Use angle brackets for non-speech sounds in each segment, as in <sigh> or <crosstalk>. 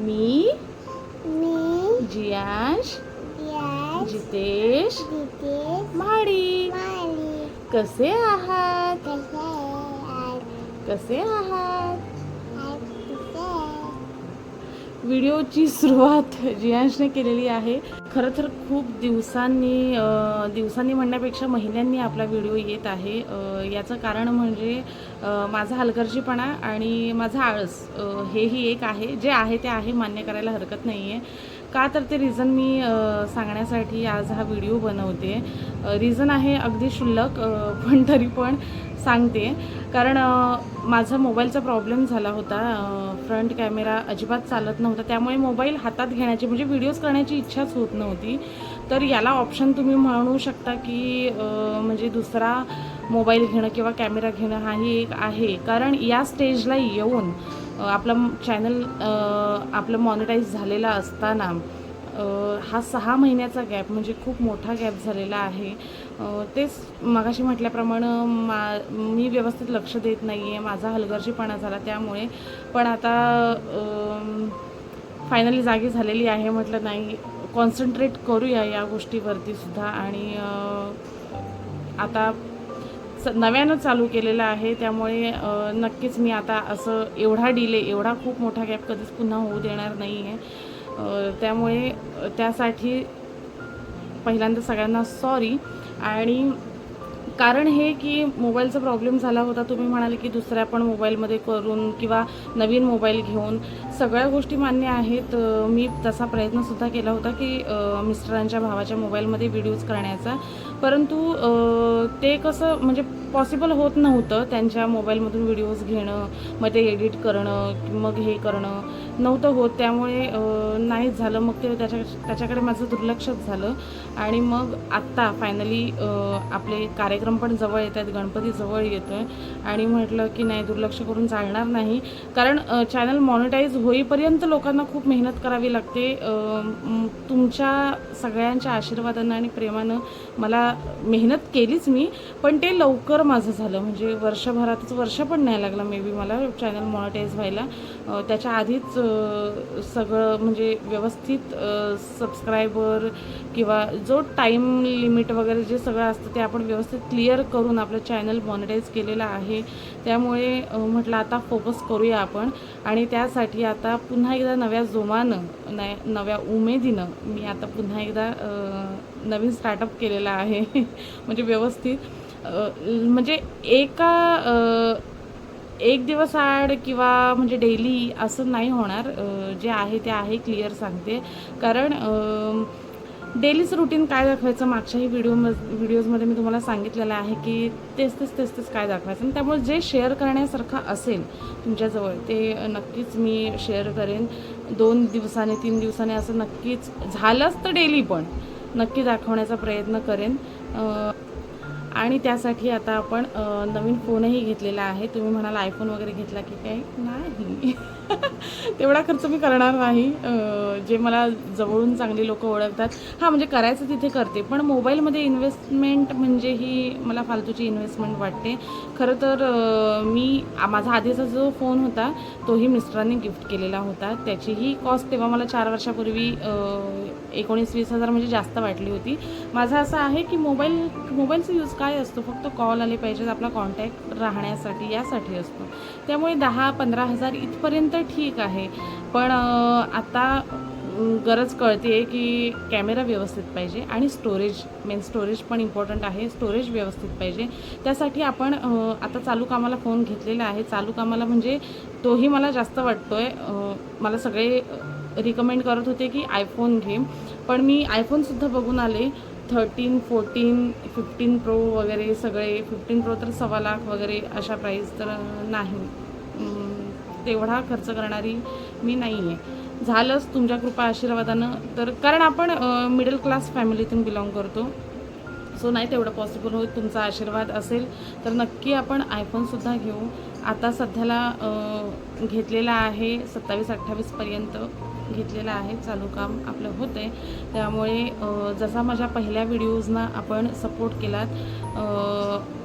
मी मी जियांश यश जितेश माली कसे आहात? कसे आहात? व्हिडिओची सुरुवात जियांशने केलेली आहे. खरं तर खूप दिवसांनी दिवसांनी म्हणण्यापेक्षा महिन्यांनी आपला व्हिडिओ येत आहे. याचं कारण म्हणजे माझा हलगर्जीपणा आणि माझा आळस हेही एक आहे. जे आहे ते आहे मान्य करायला हरकत नाही आहे का तर ते रिझन मी सांगण्यासाठी आज हा व्हिडिओ बनवते. रिझन आहे अगदी क्षुल्लक पण तरी पण सांगते. कारण माझा मोबाईलचा प्रॉब्लेम झाला होता. फ्रंट कॅमेरा अजिबात चालत नव्हता. त्यामुळे मोबाईल हातात घेण्याची म्हणजे व्हिडिओज करण्याची इच्छाच होत नव्हती. तर याला ऑप्शन तुम्ही म्हणू शकता की म्हणजे दुसरा मोबाईल घेणं किंवा कॅमेरा घेणं हाही एक आहे. कारण या स्टेजला येऊन आपलं चॅनल आपलं मॉनिटाईज झालेलं असताना हा सहा महिन्याचा गॅप म्हणजे खूप मोठा गॅप झालेला आहे. तेच मगाशी म्हटल्याप्रमाणे मा मी व्यवस्थित लक्ष देत नाही आहे माझा हलगर्जीपणा झाला त्यामुळे. पण आता फायनली जागी झालेली आहे म्हटलं नाही कॉन्सन्ट्रेट करूया या गोष्टीवरती सुद्धा. आणि आता स नव्यानं चालू केलेलं आहे त्यामुळे नक्कीच मी आता असं एवढा डिले एवढा खूप मोठा गॅप कधीच पुन्हा होऊ देणार नाही आहे त्यामुळे त्यासाठी पहिल्यांदा सगळ्यांना सॉरी आणि कारण हे की मोबाईलचा प्रॉब्लेम झाला होता तुम्ही म्हणाले की दुसऱ्या पण मोबाईलमध्ये करून किंवा नवीन मोबाईल घेऊन सगळ्या गोष्टी मान्य आहेत. मी तसा प्रयत्नसुद्धा केला होता की मिस्टरांच्या भावाच्या मोबाईलमध्ये व्हिडिओज करण्याचा. परंतु ते कसं म्हणजे पॉसिबल होत नव्हतं त्यांच्या मोबाईलमधून व्हिडिओज घेणं मग ते एडिट करणं मग हे करणं नव्हतं होत. त्यामुळे नाही नाहीच झालं. मग ते त्याच्या त्याच्याकडे माझं दुर्लक्षच झालं. आणि मग आत्ता फायनली आपले कार्यक्रम पण जवळ येत आहेत. गणपती जवळ येतो आहे आणि म्हटलं की नाही दुर्लक्ष करून चालणार नाही. कारण चॅनल मॉनिटाईज होईपर्यंत लोकांना खूप मेहनत करावी लागते. तुमच्या सगळ्यांच्या आशीर्वादानं आणि प्रेमानं मला मेहनत केलीच मी पण ते लवकर माझं झालं. म्हणजे वर्षभरातच वर्ष पण नाही लागलं मे बी मला चॅनल मॉनिटाईज व्हायला. त्याच्या आधीच सगळं म्हणजे व्यवस्थित सबस्क्रायबर किंवा जो टाईम लिमिट वगैरे जे सगळं असतं ते आपण व्यवस्थित क्लिअर करून आपलं चॅनल मॉनिटाईज केलेलं आहे. त्यामुळे म्हटलं आता फोकस करूया आपण. आणि त्यासाठी आता पुन्हा एकदा नव्या जोमानं न नव्या उमेदीनं मी आता पुन्हा एकदा नवीन स्टार्टअप केलेला आहे. <laughs> म्हणजे व्यवस्थित म्हणजे एका एक दिवस आड किंवा म्हणजे डेली असं नाही होणार. जे आहे ते आहे क्लिअर सांगते. कारण डेलीचं रुटीन काय दाखवायचं मागच्याही व्हिडिओ व्हिडिओजमध्ये मी तुम्हाला सांगितलेलं आहे की तेच तेच तेच तेच काय दाखवायचं. आणि त्यामुळे जे शेअर करण्यासारखं असेल तुमच्याजवळ ते नक्कीच मी शेअर करेन. दोन दिवसाने तीन दिवसाने असं नक्कीच झालंच तर डेली पण नक्की दाखवण्याचा प्रयत्न करेन. आणि त्यासाठी आता आपण नवीन फोनही घेतलेला आहे. तुम्ही म्हणाल आयफोन वगैरे घेतला की काय? नाही. <laughs> तेवढा खर्च मी करणार नाही. जे मला जवळून चांगली लोक ओळखतात. हां म्हणजे करायचं तिथे करते. पण मोबाईलमध्ये इन्व्हेस्टमेंट म्हणजे ही मला फालतूची इन्व्हेस्टमेंट वाटते. खरं तर मी माझा आधीचा जो फोन होता तोही मिस्टरांनी गिफ्ट केलेला होता. त्याचीही कॉस्ट तेव्हा मला चार वर्षापूर्वी एकोणीस वीस हजार म्हणजे जास्त वाटली होती. माझं असं आहे की मोबाईल मोबाईलचा यूज काय असतो? फक्त कॉल आले पाहिजेत आपला कॉन्टॅक्ट राहण्यासाठी यासाठी असतो. त्यामुळे दहा पंधरा हजार इथपर्यंत ठीक आहे. पण आता गरज कळते की कॅमेरा व्यवस्थित पाहिजे आणि स्टोरेज मेन स्टोरेज पण इम्पॉर्टंट आहे. स्टोरेज व्यवस्थित पाहिजे. त्यासाठी आपण आता चालू कामाला फोन घेतलेला आहे. चालू कामाला म्हणजे तोही मला जास्त वाटतो आहे मला सगळे रिकमेंड करत होते की आयफोन घे. पण मी आयफोनसुद्धा बघून आले. थर्टीन फोर्टीन फिफ्टीन प्रो वगैरे सगळे. फिफ्टीन प्रो तर सव्वा लाख वगैरे अशा प्राईस तर नाही. तेवढा खर्च करणारी मी नाही आहे झालंच तुमच्या कृपा आशीर्वादानं. तर कारण आपण मिडल क्लास फॅमिलीतून बिलॉंग करतो. सो नाही तेवढं पॉसिबल होईल तुमचा आशीर्वाद असेल तर नक्की आपण आयफोनसुद्धा घेऊ. आता सध्याला घेतलेला आहे सत्तावीस अठ्ठावीसपर्यंत घेतलेलं आहे चालू काम आपलं होतं आहे त्यामुळे जसा माझ्या पहिल्या व्हिडिओजना आपण सपोर्ट केलात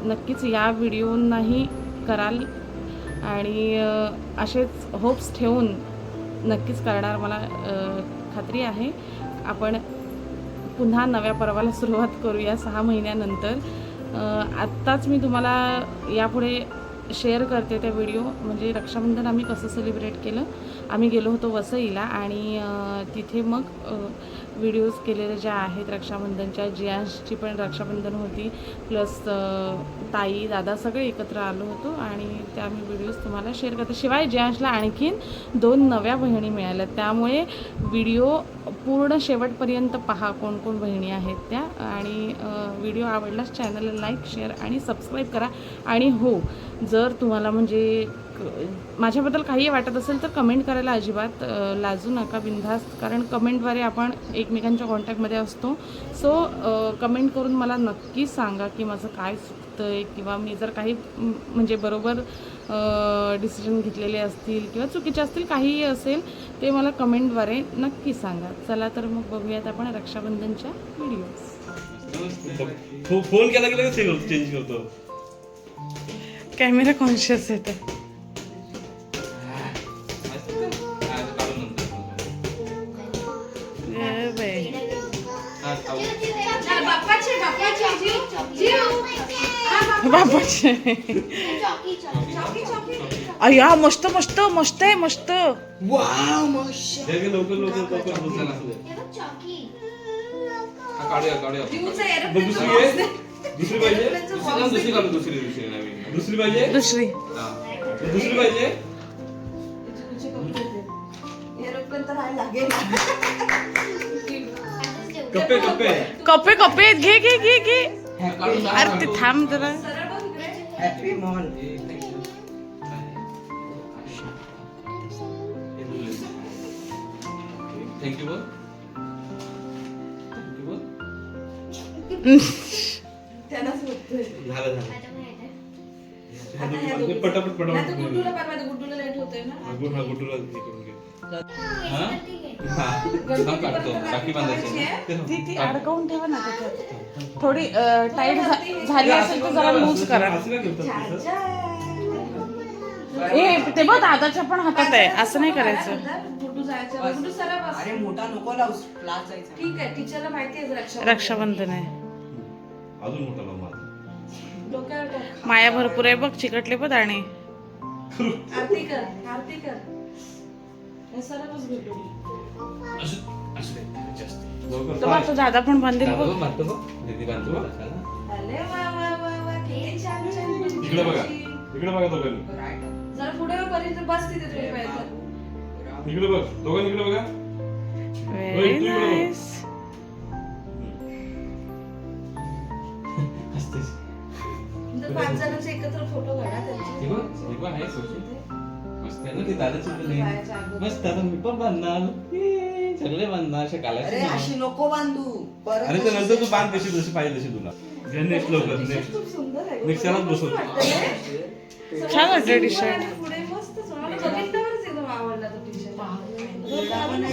नक्कीच या व्हिडिओंनाही कराल. आणि असेच होप्स ठेवून नक्कीच करणार मला खात्री आहे. आपण पुन्हा नव्या पर्वाला सुरुवात करूया सहा महिन्यानंतर. आत्ताच मी तुम्हाला यापुढे शेअर करते त्या व्हिडिओ. म्हणजे रक्षाबंधन आम्ही कसं सेलिब्रेट केलं? आम्ही गेलो होतो वसईला आणि तिथे मग व्हिडिओज केलेल्या ज्या आहेत रक्षाबंधनच्या जियांशची पण रक्षाबंधन होती. प्लस ताई दादा सगळे एकत्र आलो होतो आणि त्या मी व्हिडिओज तुम्हाला शेअर करते. शिवाय जियांशला आणखीन दोन नव्या बहिणी मिळाल्या. त्यामुळे व्हिडिओ पूर्ण शेवटपर्यंत पहा कोण कोण बहिणी आहेत त्या. आणि व्हिडिओ आवडलाच चॅनलला लाईक शेअर आणि सबस्क्राईब करा. आणि हो जर तुम्हाला म्हणजे माझ्याबद्दल काही वाटत असेल तर कमेंट करायला अजिबात लाजू नका बिनधास्त. कारण कमेंटद्वारे आपण एकमेकांच्या कॉन्टॅक्टमध्ये असतो. सो कमेंट करून मला नक्की सांगा की माझं काय चुकतं आहे किंवा मी जर काही म्हणजे बरोबर डिसिजन घेतलेले असतील किंवा चुकीचे असतील काहीही असेल ते मला कमेंटद्वारे नक्की सांगा. चला तर मग बघूयात आपण रक्षाबंधनच्या व्हिडिओज फोन केला की लगेच करतो चेंज करतो कॅमेरा कॉन्शियस येतं <laughs> बापाचे अय्या मस्त मस्त मस्त आहे मस्त. हे दुसरी पाहिजे? दुसरी काढू दुसरी दुसरी नवीन. दुसरी पाहिजे? दुसरी. हा. दुसरी पाहिजे? कप्पे कप्पे. कपे कपे घे घे घे घे. अरे ते थांब जरा. थँक्यू बोल थँक्यू बोल झालं झालं. पटापट पटापट गुड्डूला गुड्डूला लेट होतोय ना. हा, गुड- हा, गुड्डूला घे. हा? हा. ती. ती अडकवून ठेवा ना त्याच्यात थोडी टाईट झाली असेल तर जरा लूज करा? ए ते बघ दादाच्या पण हातात आहे. असं नाही करायचं. गुड्डू जायचं. गुड्डू सरा बस. अरे मोठा नको लावूस क्लास जायचा. ठीक आहे टीचरला माहिती आहे रक्षा रक्षाबंधन आहे. अजून मोठा लाव माझा. डोक्यावर टाक. माया भरपूर आहे बघ चिकटले पण दाणे आरती कर आरती कर. सरा बस गुड्डू असं असं नाही, जास्त. लवकर तो बघ, तो दादा पण बांधेल बघ बांधतो बांधतो बघ. दीदी बांधतो बघ. अरे वा वा वा वा किती छान छान गुड्डू. इकडे बघा. इकडे बघा दोघांनी जरा पुढे पर्यंत बस तिथे तुम्ही पाहिजे इकडे बघ. दोघांनी इकडे बघा. व्हेरी नाईस हसतेस. नंतर पाच जणांचे एकत्र फोटो काढा त्यांचे. आहे ना ते दादाची मुलं. मस्त आता मी पण बांधणार. ये, सगळे बांधणार अशा अरे अशी नको बांधू. परत अरे तर नंतर तू बांध तशी जशी पाहिजे तशी तुला. नेक्स्ट लवकर नेक्स्ट खूप सुंदर आहे. नेक्स्ट त्यालाच बसव मस्त वाटतं रे. छान वाटतं सिंपल टी-शर्ट. आणि पुढे मला बघितल्यावरच एकदम आवडला तो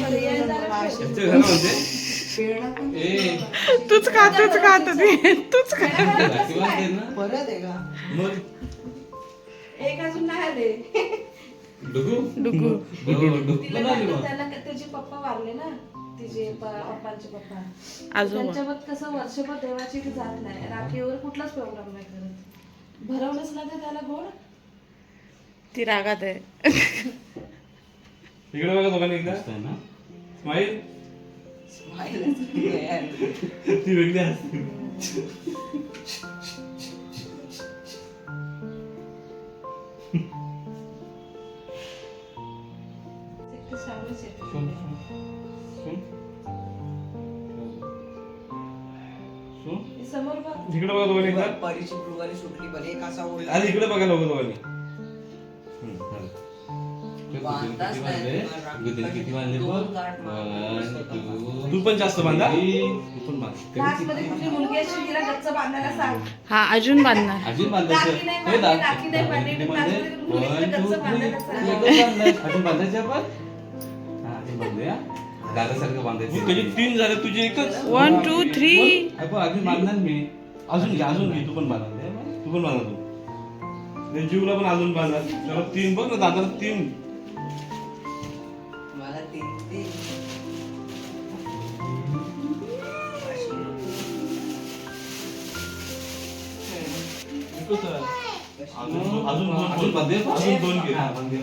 पर्याय <laughs> पण ए. तूच खा तूच खा तूच खा. <laughs> ना? परत आहे का मग? एक अजून नाही आले. <laughs> डुगू? डुगू. डुगू. त्याला त्याचे पप्पा वारले ना तिचे प- पप्पांचे पप्पा. त्यांच्यावर कसं वर्षभर देवाची जात नाही. राखीवर कुठलाच प्रोग्राम नाही करत. भरवलंच ना ते त्याला गोड? ती रागात आहे. <laughs> इकडे बघा दोघांनी एकदा. ना? स्माईल नाही आहे. ती वेगळी असते. <laughs> सुन, सुन. सुन. सुन. समोर बघ इकडे बघा दोघांनी एकदा परीची सुटली एक असा इकडे बघा लोक दोघांनी हम्म, झालं. ते बांधताच किती नाही. बांधले? गुदरी किती बांधले बघ? दोन गाठ मारले. One, two, तू पण जास्त बांधा three. तू पण बांध क्लासमध्ये कुठली मुलगी असेल तिला गच्च बांधायला सांग हा अजून बांधणार अजून बांधायचं राखी नाही हे बांधली, दाब. राखी नाही बांधली, राखी क्लासमध्ये बांधले. मुलीला One, गच्च two, बांधायला three. सांग. एकच बांधलंय. अजून बांधायचे आपण अजून बांधूया. बांधायचं. तीन झाले तुझे एकच. वन टू थ्री अजून बांधणार मी. अजून घे अजून घे तू पण बांधा तू पण बांधा तू नाही, जीवला पण अजून बांधा त्याला तीन बघ ना दादाला तीन. मला अजून अजून अजून बांधे अजून दोन घे. हा, अजून.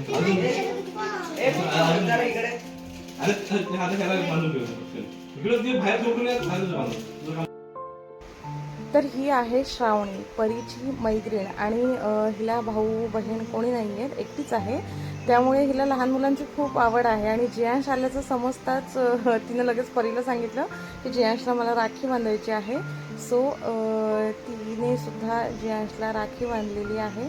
इकडे. अरे तर ही आहे श्रावणी परीची मैत्रीण आणि हिला भाऊ बहीण कोणी नाही आहेत एकटीच आहे. त्यामुळे हिला लहान मुलांची खूप आवड आहे आणि जियांश आल्याचं समजताच तिनं लगेच परीला सांगितलं की जियांशला मला राखी बांधायची आहे. सो तिने सुद्धा जियांशला राखी बांधलेली आहे.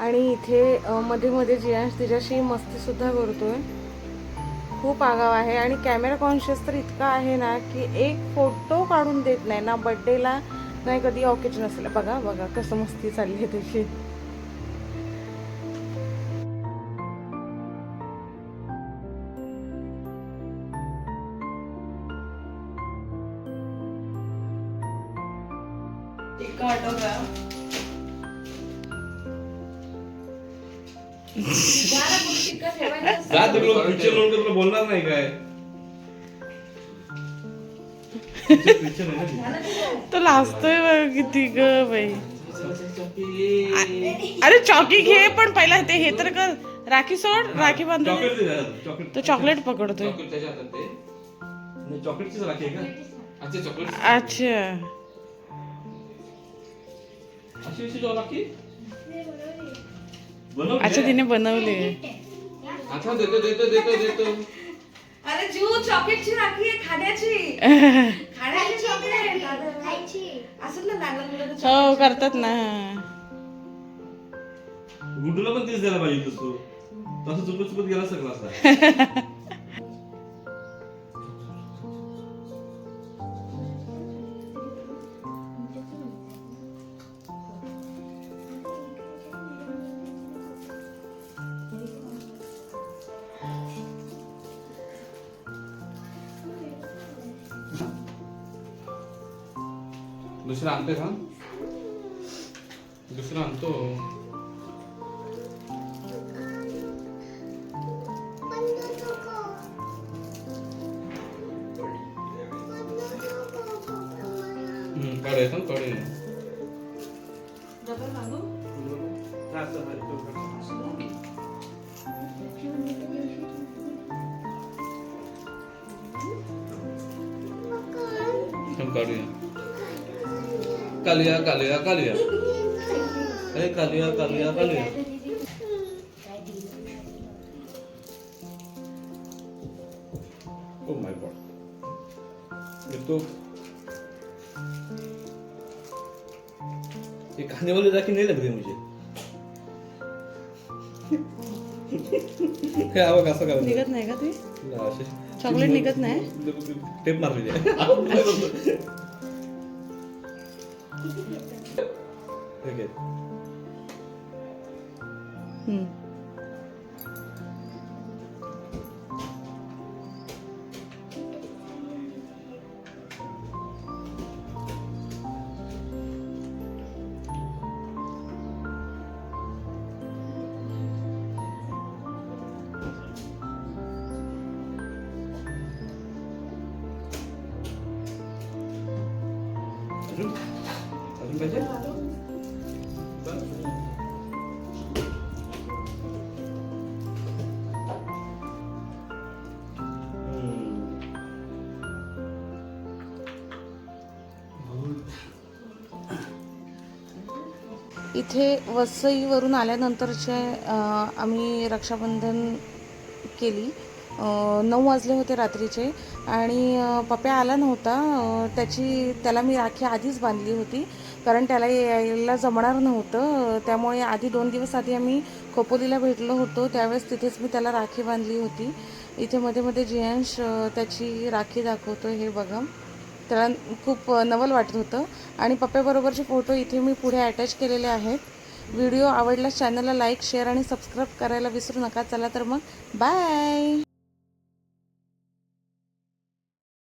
आणि इथे मध्ये मध्ये जियांश तिच्याशी मस्तीसुद्धा करतोय. खूप आगाव आहे आणि कॅमेरा कॉन्शियस तर इतका आहे ना की एक फोटो काढून देत नाही ना बड्डेला नाही कधी ऑकेजन असेल. बघा बघा कसं मस्ती चालली आहे त्याची जा तिकडे पिक्चर म्हणून तुला बोलणार नाही काय? ती. लाजतोय बघ किती ग बाई. अरे चॉकी घे पण पहिला ते हे तर कर. राखी सोड राखी चॉकलेट तो चॉकलेट पकडतोय. चॉकलेटचीच राखी आहे का? अच्छा चॉकलेट अच्छा. अशी राखी? अच्छा तिने बनवली अच्छा देतो देतो देतो देतो. अरे जू चॉकलेटची राखी आहे खाण्याची. <laughs> खाण्याची चॉकलेट असं ना लहान लहान मुलांना हो करतात ना. गुड्डूला पण तेच द्यायला पाहिजे तू. तसं चुकत चुकत गेला सगळं <laughs> दुसरा आणतोय का दुसरा आणतो हम्म, काढूया कालूया कालूया कालूया. अरे कालूया कालूया कालूया. ओ माय गॉड येतो ये खाने वाली राखी नहीं लग रही मुझे. आवाज असं करायचं निघत नाही का ते? चॉकलेट निघत नाही? टेप मारलेली <laughs> <laughs> आहे ठीक आहे म्हणजे? इथे वसईवरून आल्यानंतरचे आम्ही रक्षाबंधन केली. नऊ वाजले होते रात्रीचे आणि पप्या आला नव्हता. त्याची त्याला मी राखी आधीच बांधली होती. कारण त्याला यायला जमणार नव्हतं. त्यामुळे आधी दोन दिवस आधी आम्ही खोपोलीला भेटलो होतो. त्यावेळेस तिथेच मी त्याला राखी बांधली होती. इथे मध्ये मध्ये जियांश त्याची राखी दाखवतो हे बघा. त्याला खूप नवल वाटत होतं. आणि पप्प्याबरोबरचे फोटो इथे मी पुढे अटॅच केलेले आहेत. व्हिडिओ आवडल्यास चॅनलला लाईक शेअर आणि सबस्क्राईब करायला विसरू नका. चला तर मग बाय